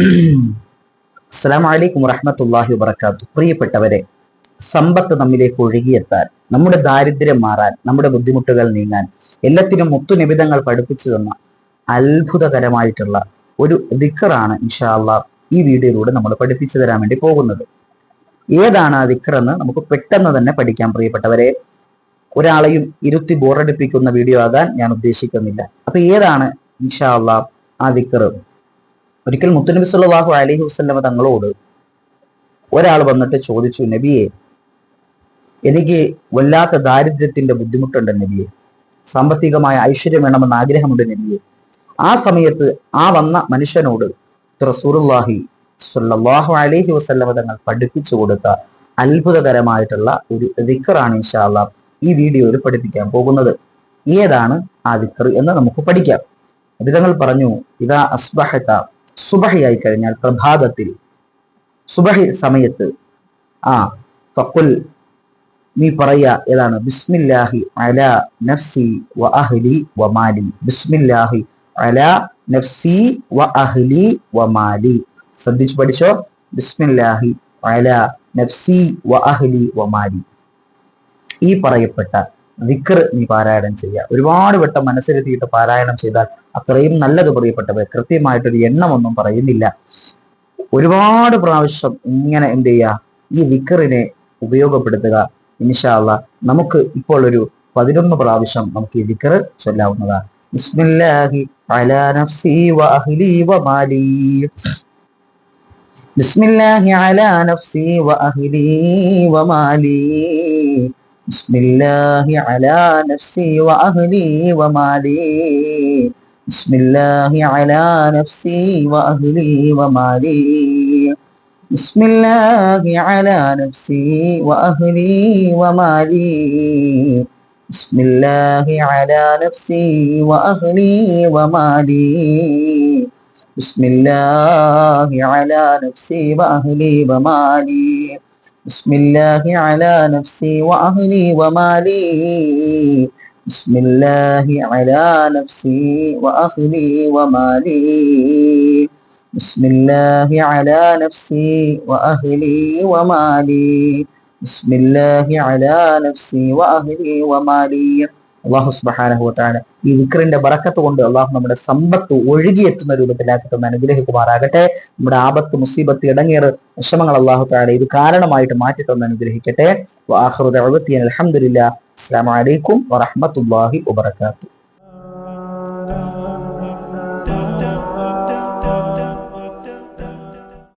അസ്സാം വലൈക്കും വറഹമത്തല്ലാഹി വബർക്കാത്തു പ്രിയപ്പെട്ടവരെ സമ്പത്ത് നമ്മിലേക്ക് ഒഴുകിയെത്താൻ നമ്മുടെ ദാരിദ്ര്യം മാറാൻ നമ്മുടെ ബുദ്ധിമുട്ടുകൾ നീങ്ങാൻ എല്ലാത്തിനും മുത്തുനിബിധങ്ങൾ പഠിപ്പിച്ചു തന്ന അത്ഭുതകരമായിട്ടുള്ള ഒരു ദിക്കറാണ് ഇൻഷാല്ല ഈ വീഡിയോയിലൂടെ നമ്മൾ പഠിപ്പിച്ചു തരാൻ വേണ്ടി പോകുന്നത്. ഏതാണ് ആ ദിക്കർ എന്ന് നമുക്ക് പെട്ടെന്ന് തന്നെ പഠിക്കാം പ്രിയപ്പെട്ടവരെ. ഒരാളെയും ഇരുത്തി ബോറടിപ്പിക്കുന്ന വീഡിയോ ആകാൻ ഞാൻ ഉദ്ദേശിക്കുന്നില്ല. അപ്പൊ ഏതാണ് ഇൻഷാല്ല ആ ദിക്കർ ഒരിക്കൽ മുത്തുനബി സുല്ലാഹു അലി വസല്ലമ തങ്ങളോട് ഒരാൾ വന്നിട്ട് ചോദിച്ചു നബിയെ എനിക്ക് വല്ലാത്ത ദാരിദ്ര്യത്തിന്റെ ബുദ്ധിമുട്ടുണ്ട് നബിയെ. സാമ്പത്തികമായ ഐശ്വര്യം വേണമെന്ന് ആഗ്രഹമുണ്ട് നബിയെ. ആ സമയത്ത് ആ വന്ന മനുഷ്യനോട് റസൂറുല്ലാഹി സുല്ലാഹു അലിഹി വസ്ലമ തങ്ങൾ പഠിപ്പിച്ചു കൊടുത്ത അത്ഭുതകരമായിട്ടുള്ള ഒരു ദിക്കറാണ് ഇൻഷാല്ല ഈ വീഡിയോയിൽ പഠിപ്പിക്കാൻ പോകുന്നത്. ഏതാണ് ആ ദിക്കർ എന്ന് നമുക്ക് പഠിക്കാം. അതിതങ്ങൾ പറഞ്ഞു ഇതാ അസ്ബഹത്ത സുബഹിയായി കഴിഞ്ഞാൽ പ്രഭാതത്തിൽ സുബഹി സമയത്ത് ആ തക്കുൽ നീ പറയാ ഏതാണ്? ബിസ്മില്ലാഹി അല നഫ്സി വ അഹ്ലി വ മാലി. ബിസ്മില്ലാഹി അല നഫ്സി വ അഹ്ലി വ മാലി. ശ്രദ്ധിച്ചു പഠിച്ചോ? ബിസ്മില്ലാഹി അല നഫ്സി വ അഹ്ലി വ മാലി. ഈ പറയപ്പെട്ട വിക്ർ നീ പാരായണം ചെയ്യുക. ഒരുപാട് വട്ടം മനസ്സിലെത്തിയിട്ട് പാരായണം ചെയ്താൽ അത്രയും നല്ലത് പ്രിയപ്പെട്ടവർ കൃത്യമായിട്ടൊരു എണ്ണമൊന്നും പറയുന്നില്ല. ഒരുപാട് പ്രാവശ്യം ഇങ്ങനെ എന്ത് ചെയ്യുക? ഈ വിക്കറിനെ ഉപയോഗപ്പെടുത്തുക. ഇൻഷാല്ല നമുക്ക് ഇപ്പോൾ ഒരു പതിനൊന്ന് പ്രാവശ്യം നമുക്ക് ഈ വിക്കർ ചൊല്ലാവുന്നതാണ്. ബിസ്മില്ലാഹി അലാ നഫ്സി വ അഹ്ലി വ മാലി. ബിസ്മില്ലാഹി അലാ നഫ്സി വ അഹ്ലി بسم الله على نفسي وأهلي ومالي. بسم الله على نفسي وأهلي ومالي. بسم الله على نفسي وأهلي ومالي. بسم الله على نفسي وأهلي ومالي. بسم الله على نفسي وأهلي ومالي. بسم الله على نفسي وأهلي ومالي. بسم الله على نفسي وأهلي ومالي. بسم الله على نفسي وأهلي ومالي. بسم الله على نفسي وأهلي ومالي. അള്ളാഹു സുബാനഹുത്താണ് ഈ വിക്രിന്റെ ബറക്കത്ത് കൊണ്ട് അള്ളാഹു നമ്മുടെ സമ്പത്ത് ഒഴുകിയെത്തുന്ന രൂപത്തിലാക്കി അനുഗ്രഹിക്കുമാറാകട്ടെ. നമ്മുടെ ആപത്ത് മുസീബത്ത് ഇടങ്ങേറ് വിഷമങ്ങൾ അള്ളാഹു താല ഇത് കാരണമായിട്ട് മാറ്റി തന്നെ അനുഗ്രഹിക്കട്ടെ. അലഹമുല്ല അസ്സാം വലൈക്കും വറഹമത്തല്ലാഹി വബർക്കാത്തു